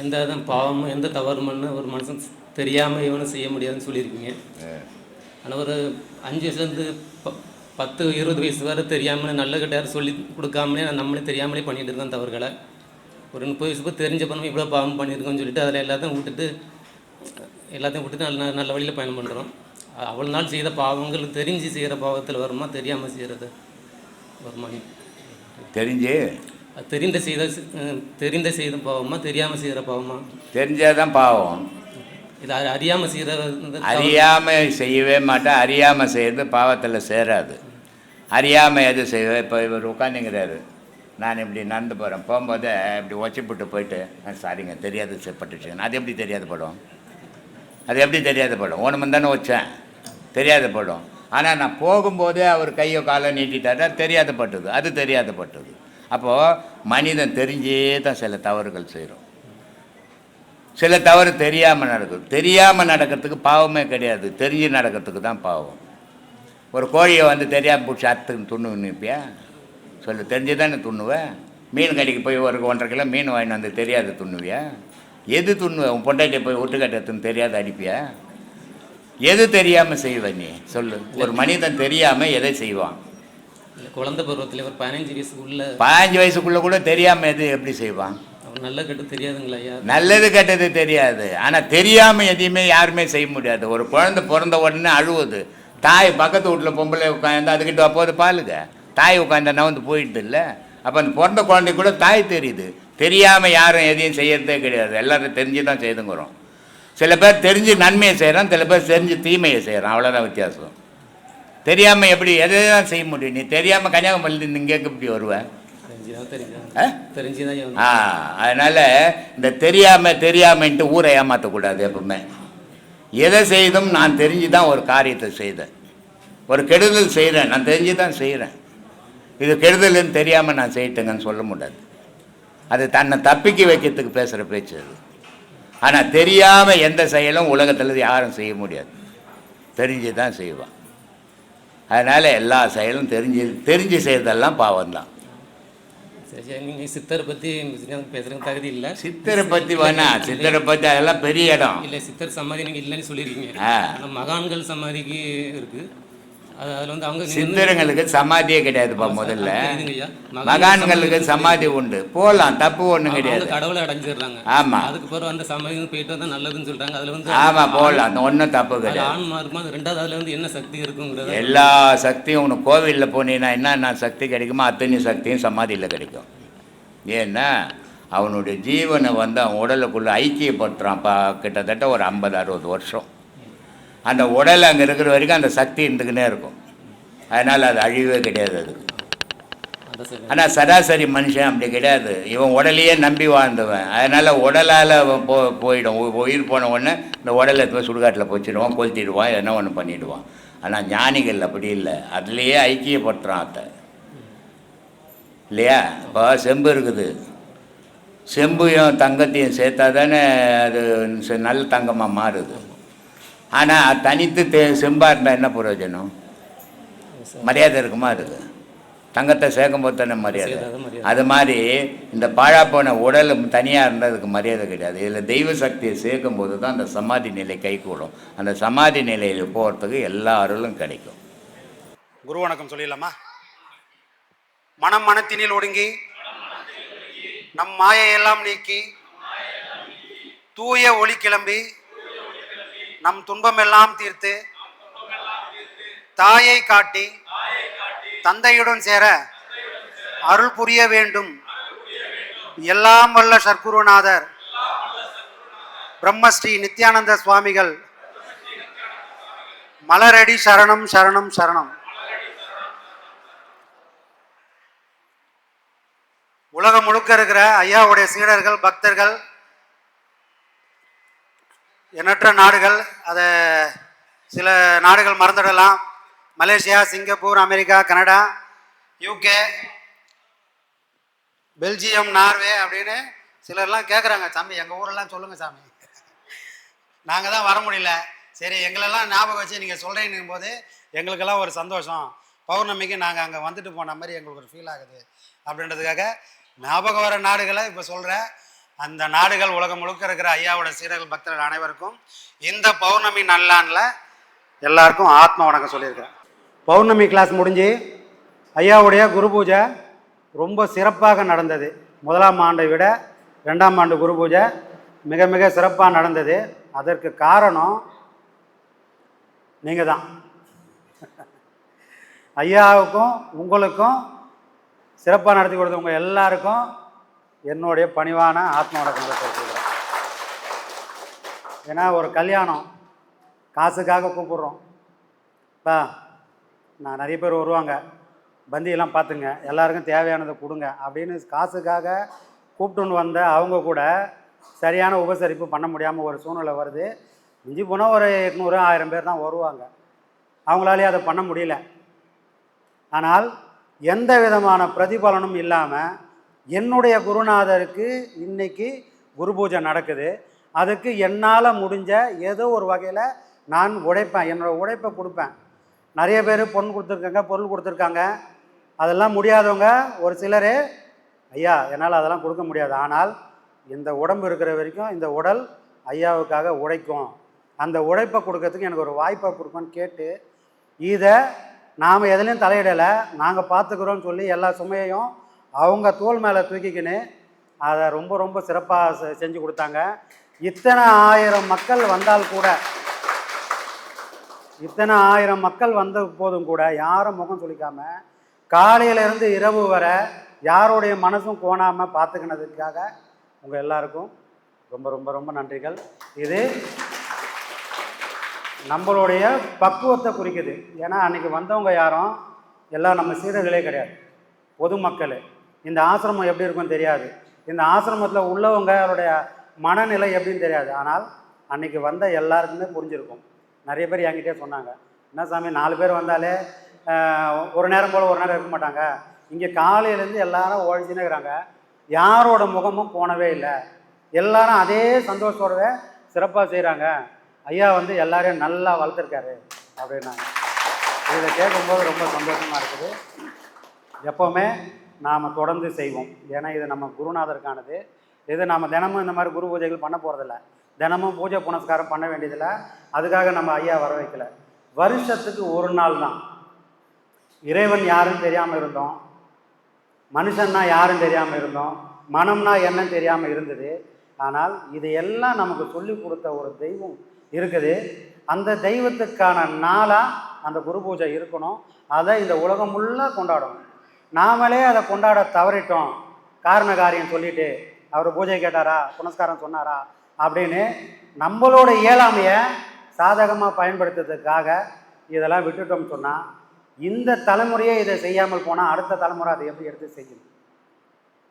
எந்த பாவமும் எந்த தவறும் பண்ண ஒரு மனுஷன் தெரியாமல் இவனும் செய்ய முடியாதுன்னு சொல்லியிருக்கீங்க. ஆனால் ஒரு அஞ்சு வயசுலேருந்து ப பத்து இருபது வயசு வரை தெரியாமல் நல்ல கிட்ட சொல்லி கொடுக்காமலே நம்மளே தெரியாமலே பண்ணிட்டு இருக்கோம் தவறுகளை. ஒரு முப்பது வயசு போய் தெரிஞ்ச பண்ணணும் இவ்வளோ பாவம் பண்ணியிருக்கோம்னு சொல்லிட்டு அதில் எல்லாத்தையும் விட்டுட்டு எல்லாத்தையும் விட்டுட்டு நல்ல நல்ல வழியில் பயணம் பண்ணுறோம் அவ்வளோ நாள் செய்த பாவங்கள் தெரிஞ்சு செய்கிற பாவத்தில் வருமா? தெரியாமல் செய்கிறது வருமா? தெரிஞ்சு? தெரிந்த செய்த தெரிந்த செய்த பாவமா தெரியாமல் செய்கிற பாவமா? தெரிஞ்சாதான் பாவம். இது அறி- அறியாம செய்கிற அறியாமல் செய்யவே மாட்டேன் அறியாமல் செய்கிறது பாவத்தில் சேராது. அறியாமல் எது செய்வேன் இப்போ இவர் உட்காந்துங்கிறாரு நான் இப்படி நடந்து போகிறேன் போகும்போது இப்படி ஒச்சிப்புட்டு போயிட்டு "ஆ, சாரிங்க தெரியாது பட்டுச்சுங்க. அது எப்படி தெரியாத படம்? அது எப்படி தெரியாத படம்? ஒன்று தானே வச்சேன் தெரியாத படம். ஆனால் நான் போகும்போதே அவர் கையோ காலை நீட்டிட்டாரு அது தெரியாத பட்டது. அது தெரியாத பட்டது. அப்போது மனிதன் தெரிஞ்சே தான் சில தவறுகள் செய்கிறோம் சில தவறு தெரியாமல் நடக்குது. தெரியாமல் நடக்கிறதுக்கு பாவமே கிடையாது. தெரிஞ்சு நடக்கிறதுக்கு தான் பாவம். ஒரு கோழியை வந்து தெரியாமல் பிடிச்சி அத்துன்னு துண்ணு நிற்பியா சொல்லு தெரிஞ்சு தானே துண்ணுவேன் மீன் கடைக்கு போய் ஒரு ஒன்றரை கிலோ மீன் வாங்கிட்டு வந்து தெரியாது துண்ணுவியா? எது துண்ணுவ? உன் பொண்டாட்டியை போய் ஒட்டுக்கட்டத்துன்னு தெரியாத அடிப்பியா? எது தெரியாமல் செய்வ நீ? சொல்லு. ஒரு மனிதன் தெரியாமல் எதை செய்வான்? குழந்தை பருவத்தில் ஒரு பதினஞ்சு வயசுக்குள்ள பதினஞ்சு வயசுக்குள்ளே கூட தெரியாமல் எது எப்படி செய்வான்? நல்ல கெட்டு தெரியாதுங்களா ஐயா? நல்லது கெட்டது தெரியாது. ஆனால் தெரியாமல் எதையுமே யாருமே செய்ய முடியாது. ஒரு குழந்தை பிறந்த உடனே அழுவுது. தாய் பக்கத்து வீட்டில் பொம்பளை உட்காந்து அதுக்கிட்ட அப்போது பாலுங்க. தாய் உட்காந்து நவந்து போயிடுது இல்லை. அப்போ அந்த பிறந்த குழந்தை கூட தாய் தெரியுது. தெரியாமல் யாரும் எதையும் செய்யறதே கிடையாது. எல்லாரும் தெரிஞ்சு தான் செய்துங்கிறோம். சில பேர் தெரிஞ்சு நன்மையை செய்கிறான் சில பேர் தெரிஞ்சு தீமையை செய்கிறான் அவ்வளோதான் வித்தியாசம். தெரியாமல் எப்படி எதை தான் செய்ய முடியும்? நீ தெரியாமல் கன்னியாகுமரியிலேருந்து இங்கே எப்படி வருவேன் ஆ? அதனால் இந்த தெரியாமல் தெரியாமன்ட்டு ஊரை ஏமாற்றக்கூடாது எப்பவுமே. எதை செய்தும் நான் தெரிஞ்சு தான் ஒரு காரியத்தை செய்தேன். ஒரு கெடுதல் செய்கிறேன் நான் தெரிஞ்சு தான் செய்கிறேன் இது கெடுதல்னு தெரியாமல் நான் செய்யிட்டேங்கன்னு சொல்ல முடியாது. அது தன்னை தப்பிக்க வைக்கிறதுக்கு பேசுகிற பேச்சு அது. ஆனால் தெரியாமல் எந்த செயலும் உலகத்தில் யாரும் செய்ய முடியாது. தெரிஞ்சு தான் செய்வான். அதனால் எல்லா செயலும் தெரிஞ்சு தெரிஞ்சு செய்கிறதெல்லாம் பாவம்தான் சரி சரி நீங்கள் சித்தரை பற்றி பேசுகிறதுக்கு தகுதி இல்லை. சித்தரை பற்றி வேணா சித்தரை பற்றி அதெல்லாம் பெரிய இடம். இல்லை சித்தர் சமாதி நீங்கள் இல்லைன்னு சொல்லியிருக்கீங்க மகான்கள் சமாதிக்கு இருக்குது சித்தருங்களுக்கு சமாதியே கிடையாதுப்பா முதல்ல. மகான்களுக்கு சமாதி உண்டு. போகலாம் தப்பு ஒன்றும் கிடையாது. கடவுளை அடைஞ்சிடுறாங்க. ஆமா. அதுக்கு பிறகு அந்த சமயம் போயிட்டு வந்தா நல்லதுன்னு சொல்றாங்க. அதுல வந்து ஆமாம் போகலாம் அந்த ஒன்றும் தப்பு கிடையாது. ஆன்மா இருக்குமா ரெண்டாவது அதுல வந்து என்ன சக்தி இருக்குங்கிறத எல்லா சக்தியும் உனக்கு கோவிலில் போனீங்கன்னா என்னென்ன சக்தி கிடைக்குமோ அத்தனை சக்தியும் சமாதியில் கிடைக்கும். ஏன்னா அவனுடைய ஜீவனை வந்து அவன் உடலுக்குள்ளே ஐக்கியப்படுத்துகிறான் கிட்டத்தட்ட ஒரு ஐம்பது அறுபது வருஷம். அந்த உடல் அங்கே இருக்கிற வரைக்கும் அந்த சக்தி இருந்துக்கினே இருக்கும். அதனால் அது அழிவே கிடையாது அதுக்கு. ஆனால் சராசரி மனுஷன் அப்படி கிடையாது. இவன் உடலையே நம்பி வாழ்ந்தவன். அதனால் உடலால் போ போயிடும். உயிர் போன உடனே இந்த உடலை போய் சுடுகாட்டில் போச்சிடுவான் கொளுத்திடுவான் என்ன ஒன்று பண்ணிவிடுவான் ஆனால் ஞானிகள் அப்படி இல்லை. அதுலேயே ஐக்கியப்படுத்துகிறான் அத்தை. இல்லையா? இப்போ செம்பு இருக்குது. செம்பையும் தங்கத்தையும் சேர்த்தா தானே அது செ- நல்ல தங்கமாக மாறுது. ஆனால் தனித்து தே செம்பாக இருந்தால் என்ன பிரயோஜனம்? மரியாதை இருக்குமா அதுக்கு? தங்கத்தை சேர்க்கும் போது தானே மரியாதை. அது மாதிரி இந்த பாழா போன உடல் தனியாக இருந்தால் அதுக்கு மரியாதை கிடையாது. இதில் தெய்வ சக்தியை சேர்க்கும் போது தான் அந்த சமாதி நிலை கைகூடும். அந்த சமாதி நிலையில் போகிறதுக்கு எல்லா அருளும் கிடைக்கும். குரு வணக்கம் சொல்லிடலாமா? மனம் மனத்தினில் ஒடுங்கி நம் மாயையெல்லாம் நீக்கி தூய ஒளி கிளம்பி நம் துன்பமெல்லாம் தீர்த்து தாயை காட்டி தந்தையுடன் சேர அருள் புரிய வேண்டும். எல்லாம் வல்ல சர்க்குருநாதர் பிரம்மஸ்ரீ நித்யானந்த சுவாமிகள். மலரடி சரணம் சரணம் சரணம். உலகம் முழுக்க இருக்கிற ஐயாவுடைய சீடர்கள் பக்தர்கள் எண்ணற்ற நாடுகள் அதை சில நாடுகள் மறந்துடலாம். Malaysia Singapore America Canada UK Belgium Norway அப்படின்னு சிலர்லாம் கேட்குறாங்க சாமி எங்கள் ஊரெல்லாம் சொல்லுங்கள் சாமி. நாங்கள் தான் வர முடியல. சரி எங்களெல்லாம் ஞாபகம் வச்சு நீங்கள் சொல்கிறேன்னும் போது எங்களுக்கெல்லாம் ஒரு சந்தோஷம். பௌர்ணமிக்கு நாங்கள் அங்கே வந்துட்டு போன மாதிரி எங்களுக்கு ஒரு ஃபீல் ஆகுது. அப்படின்றதுக்காக ஞாபகம் வர நாடுகளை இப்போ சொல்கிறேன் அந்த நாடுகள் உலகம் முழுக்க இருக்கிற ஐயாவோட சீரர்கள் பக்தர்கள் அனைவருக்கும் இந்த பௌர்ணமி நல்லான்ல எல்லாருக்கும் ஆத்ம வணக்கம் சொல்லியிருக்கேன் பௌர்ணமி கிளாஸ் முடிஞ்சு ஐயாவுடைய குரு பூஜை ரொம்ப சிறப்பாக நடந்தது. முதலாம் ஆண்டை விட ரெண்டாம் ஆண்டு குரு பூஜை மிக மிக சிறப்பாக நடந்தது. அதற்கு காரணம் நீங்கள் தான் ஐயாவுக்கும் உங்களுக்கும் சிறப்பாக நடத்தி கொடுத்தவங்க எல்லாருக்கும் என்னுடைய பணிவான ஆத்ம வணக்கங்களை தெரிவிக்கிறேன் ஏன்னா ஒரு கல்யாணம் காசுக்காக கூப்பிட்றோம். இப்போ நான் நிறைய பேர் வருவாங்க. பந்தியெல்லாம் பார்த்துங்க எல்லாருக்கும் தேவையானதை கொடுங்க அப்படின்னு காசுக்காக கூப்பிட்டுன்னு வந்த அவங்க கூட சரியான உபசரிப்பு பண்ண முடியாமல் ஒரு சூழ்நிலை வருது. மிஞ்சி போனால் ஒரு எட்நூறு ஆயிரம் பேர் தான் வருவாங்க. அவங்களாலே அதை பண்ண முடியல. ஆனால் எந்த விதமான பிரதிபலனும் இல்லாமல் என்னுடைய குருநாதருக்கு இன்னைக்கு குரு பூஜை நடக்குது. அதுக்கு என்னால் முடிஞ்ச ஏதோ ஒரு வகையில் நான் உழைப்பேன் என்னோடய உழைப்பை கொடுப்பேன். நிறைய பேர் பொன் கொடுத்துருக்காங்க பொருள் கொடுத்துருக்காங்க. அதெல்லாம் முடியாதவங்க ஒரு சிலர் ஐயா என்னால் அதெல்லாம் கொடுக்க முடியாது. ஆனால் இந்த உடம்பு இருக்கிற வரைக்கும் இந்த உடல் ஐயாவுக்காக உழைக்கும் அந்த உழைப்பை கொடுக்கறதுக்கு எனக்கு ஒரு வாய்ப்பை கொடுக்கணும்னு கேட்டு இதை நாம் எதுலேயும் தலையிடலை. நாங்கள் பார்த்துக்குறோன்னு சொல்லி எல்லா சுமையையும் அவங்க தோல் மேலே தூக்கிக்கின்னு அதை ரொம்ப ரொம்ப சிறப்பாக செஞ்சு கொடுத்தாங்க. இத்தனை ஆயிரம் மக்கள் வந்தால் கூட இத்தனை ஆயிரம் மக்கள் வந்த போதும் கூட யாரும் முகம் சொல்லிக்காம காலையிலேருந்து இரவு வர யாருடைய மனசும் கோணாமல் பார்த்துக்கினதுக்காக உங்கள் எல்லாருக்கும் ரொம்ப ரொம்ப ரொம்ப நன்றிகள். இது நம்மளுடைய பக்குவத்தை குறிக்குது. ஏன்னா அன்னைக்கு வந்தவங்க யாரும் எல்லாம் நம்ம சீடர்களே கிடையாது. பொதுமக்கள். இந்த ஆசிரமம் எப்படி இருக்கும்னு தெரியாது. இந்த ஆசிரமத்தில் உள்ளவங்களுடைய மனநிலை எப்படின்னு தெரியாது. ஆனால் அன்னைக்கு வந்த எல்லாருக்குமே புரிஞ்சிருக்கும். நிறைய பேர் என்கிட்டயே சொன்னாங்க. என்ன சாமி நாலு பேர் வந்தாலே ஒரு நேரம் போல் ஒரு நேரம் இருக்க மாட்டாங்க. இங்கே காலையிலேருந்து எல்லாரும் ஓழிச்சுன்னு இருக்கிறாங்க யாரோட முகமும் போனவே இல்லை. எல்லாரும் அதே சந்தோஷத்தோடவே சிறப்பாக செய்கிறாங்க ஐயா வந்து எல்லாரையும் நல்லா வளர்த்துருக்காரு அப்படின்னாங்க. இதை கேட்கும்போது ரொம்ப சந்தோஷமாக இருக்குது. எப்போவுமே நாம் தொடர்ந்து செய்வோம். ஏன்னா இது நம்ம குருநாதருக்கானது. இது நம்ம தினமும் இந்த மாதிரி குரு பூஜைகள் பண்ண போகிறதில்ல தினமும் பூஜை புனஸ்காரம் பண்ண வேண்டியதில்லை. அதுக்காக நம்ம ஐயா வர வைக்கல. வருஷத்துக்கு ஒரு நாள் தான். இறைவன் யாருன்னு தெரியாமல் இருந்தோம். மனுஷன்னா யாரும் தெரியாமல் இருந்தோம். மனம்னா என்னன்னு தெரியாமல் இருந்தது. ஆனால் இது எல்லாம் நமக்கு சொல்லி கொடுத்த ஒரு தெய்வம் இருக்குது. அந்த தெய்வத்துக்கான நாளாக அந்த குரு பூஜை இருக்கணும். அதை இந்த உலகம் ஃபுல்லாக கொண்டாடணும். நாமளே அதை கொண்டாட தவறிட்டோம். காரண காரியம் சொல்லிட்டு அவர் பூஜை கேட்டாரா? புனஸ்காரம் சொன்னாரா? அப்படின்னு நம்மளோட இயலாமையை சாதகமாக பயன்படுத்துறதுக்காக இதெல்லாம் விட்டுட்டோம்னு சொன்னால் இந்த தலைமுறையே இதை செய்யாமல் போனால் அடுத்த தலைமுறை அதை எப்படி எடுத்து செய்யும்?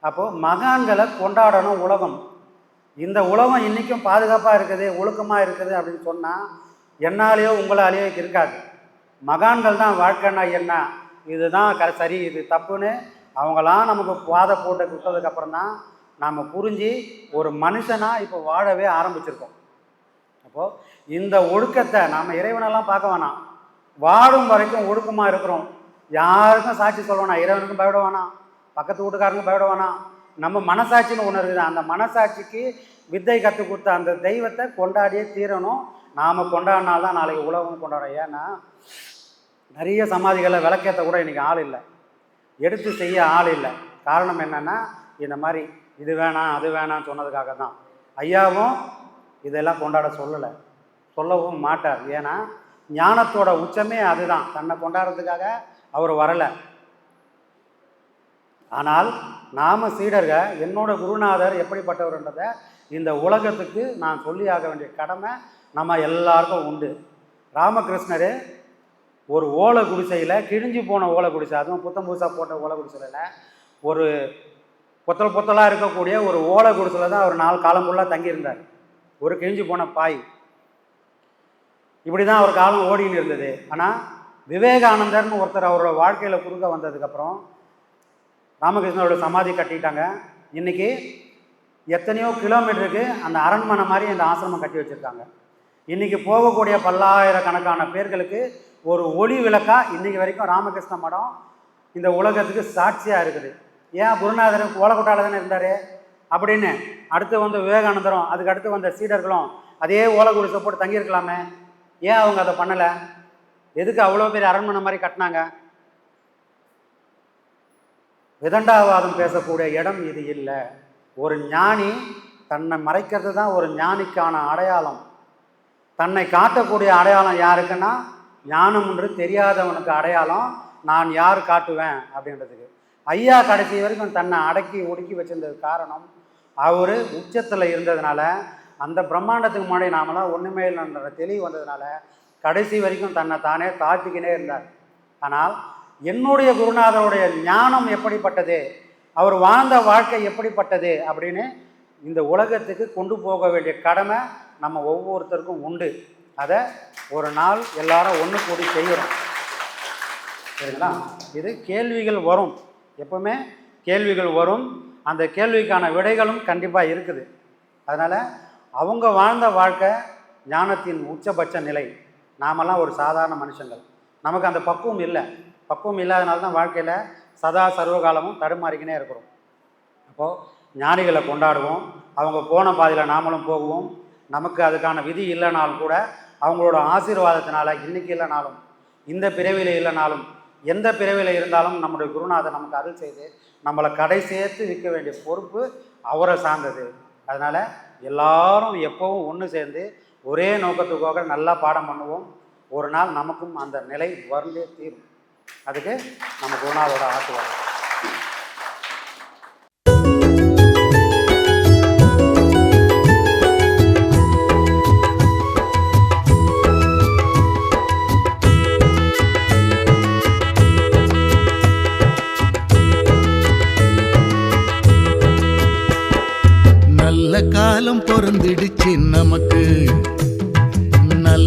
அப்போது மகான்களை கொண்டாடணும் உலகம். இந்த உலகம் இன்றைக்கும் பாதுகாப்பாக இருக்குது ஒழுக்கமாக இருக்குது அப்படின்னு சொன்னால் என்னாலேயோ உங்களாலேயோ இருக்காது. மகான்கள் தான் வாழ்க்கைன்னா என்ன? இதுதான் க சரி இது தப்புன்னு அவங்களாம் நமக்கு பாதை போட்டு கொடுத்ததுக்கப்புறம் தான் நாம் புரிஞ்சு ஒரு மனுஷனாக இப்போ வாழவே ஆரம்பிச்சிருக்கோம். அப்போது இந்த ஒழுக்கத்தை நாம் இறைவனெல்லாம் பார்க்க வேணாம். வாழும் வரைக்கும் ஒழுக்கமாக இருக்கிறோம். யாருக்கும் சாட்சி சொல்ல வேணாம். இறைவனுக்கும் பயப்பட வேணாம். பக்கத்து வீட்டுக்காரங்க பயப்பட வேணாம். நம்ம மனசாட்சின்னு ஒன்று இருக்குது. அந்த மனசாட்சிக்கு வித்தை கற்றுக் கொடுத்த அந்த தெய்வத்தை கொண்டாடியே தீரணும். நாம் கொண்டாடினால்தான் நாளைக்கு உலகம் கொண்டாடும். ஏன்னா நிறைய சமாதிகளில் விளக்கேற்ற கூட இன்றைக்கி ஆள் இல்லை. எடுத்து செய்ய ஆள் இல்லை. காரணம் என்னென்னா இந்த மாதிரி இது வேணாம் அது வேணாம்னு சொன்னதுக்காக தான் ஐயாவும் இதெல்லாம் கொண்டாட சொல்லலை. சொல்லவும் மாட்டார். ஏன்னா ஞானத்தோட உச்சமே அதுதான். தன்னை கொண்டாடுறதுக்காக அவர் வரலை. ஆனால் நாம சீடர்கள் என்னோட குருநாதர் எப்படிப்பட்டவர்ன்றதை இந்த உலகத்துக்கு நான் சொல்லி ஆக வேண்டிய கடமை நம்ம எல்லாருக்கும் உண்டு. ராமகிருஷ்ணர் ஒரு ஓலை குடிசையில் கிழிஞ்சு போன ஓலை குடிசை அதுவும் புத்தம் புதுசாக போட்ட ஓலை குடிசையில் ஒரு பொத்தல் பொத்தலாக இருக்கக்கூடிய ஒரு ஓலை குடிசையில் தான் அவர் நாலு காலம் ஃபுல்லாக தங்கியிருந்தார். ஒரு கிழிஞ்சு போன பாய். இப்படி தான் அவர் காலம் ஓடின்னு இருந்தது. ஆனால் விவேகானந்தர்னு ஒருத்தர் அவரோட வாழ்க்கையில் குறுக்க வந்ததுக்கப்புறம் ராமகிருஷ்ணரோட சமாதி கட்டிட்டாங்க. இன்றைக்கி எத்தனையோ கிலோமீட்டருக்கு அந்த அரண்மனை மாதிரி அந்த ஆசிரமம் கட்டி வச்சுருக்காங்க. இன்றைக்கி போகக்கூடிய பல்லாயிரக்கணக்கான பேர்களுக்கு ஒரு ஒளி விளக்கா இன்றைக்கி வரைக்கும் ராமகிருஷ்ண மடம் இந்த உலகத்துக்கு சாட்சியாக இருக்குது. ஏன் குருநாதர் ஓலக்கொட்டால தானே இருந்தார்? அப்படின்னு அடுத்து வந்து விவேகானந்தரும் அதுக்கு அடுத்து வந்த சீடர்களும் அதே ஓலை சப்போர்ட் போட்டு தங்கியிருக்கலாமே. ஏன் அவங்க அதை பண்ணலை? எதுக்கு அவ்வளோ பெரிய அரண்மனை மாதிரி கட்டினாங்க? விதண்டாவாதம் பேசக்கூடிய இடம் இது இல்லை. ஒரு ஞானி தன்னை மறைக்கிறது தான் ஒரு ஞானிக்கான அடையாளம். தன்னை காட்டக்கூடிய அடையாளம் யாருக்குன்னா ஞானம் என்று தெரியாதவனுக்கு அடையாளம் நான் யார் காட்டுவேன் அப்படின்றதுக்கு. ஐயா கடைசி வரைக்கும் தன்னை அடக்கி ஒடுக்கி வச்சிருந்தது காரணம் அவர் உச்சத்தில் இருந்ததுனால அந்த பிரம்மாண்டத்துக்கு முன்னாடி நாமெல்லாம் ஒன்றுமே இல்லைன்ற தெளிவு வந்ததுனால கடைசி வரைக்கும் தன்னை தானே தாழ்த்திக்கினே இருந்தார். ஆனால் என்னுடைய குருநாதருடைய ஞானம் எப்படிப்பட்டது? அவர் வாழ்ந்த வாழ்க்கை எப்படிப்பட்டது? அப்படின்னு இந்த உலகத்துக்கு கொண்டு போக வேண்டிய கடமை நம்ம ஒவ்வொருத்தருக்கும் உண்டு. அதை ஒரு நாள் எல்லாரும் ஒன்று கூடி செய்கிறோம் சரிங்களா? இது கேள்விகள் வரும். எப்பவுமே கேள்விகள் வரும். அந்த கேள்விக்கான விடைகளும் கண்டிப்பாக இருக்குது. அதனால் அவங்க வாழ்ந்த வாழ்க்கை ஞானத்தின் உச்சபட்ச நிலை. நாமெல்லாம் ஒரு சாதாரண மனுஷங்கள். நமக்கு அந்த பக்குவம் இல்லை. பக்குவம் இல்லாதனால தான் வாழ்க்கையில் சதா சர்வகாலமும் தடுமாறிக்கினே இருக்கிறோம். அப்போது ஞானிகளை கொண்டாடுவோம். அவங்க போன பாதையில் நாமளும் போகுவோம். நமக்கு அதுக்கான விதி இல்லைனாலும் கூட அவங்களோட ஆசீர்வாதத்தினால இன்னைக்கு இல்லைனாலும் இந்த பிறவியில் இல்லைனாலும் எந்த பிறவியில் இருந்தாலும் நம்முடைய குருநாதர் நமக்கு அருள் செய்து நம்மளை கடை சேர்த்து விற்க வேண்டிய பொறுப்பு அவரை சார்ந்தது. அதனால் எல்லாரும் எப்பவும் ஒன்று சேர்ந்து ஒரே நோக்கத்துக்காக நல்லா பாடம் பண்ணுவோம். ஒரு நாள் நமக்கும் அந்த நிலை வருந்தே தீரும். அதுக்கு நம்ம குருநாதோட ஆசீர்வாதம்.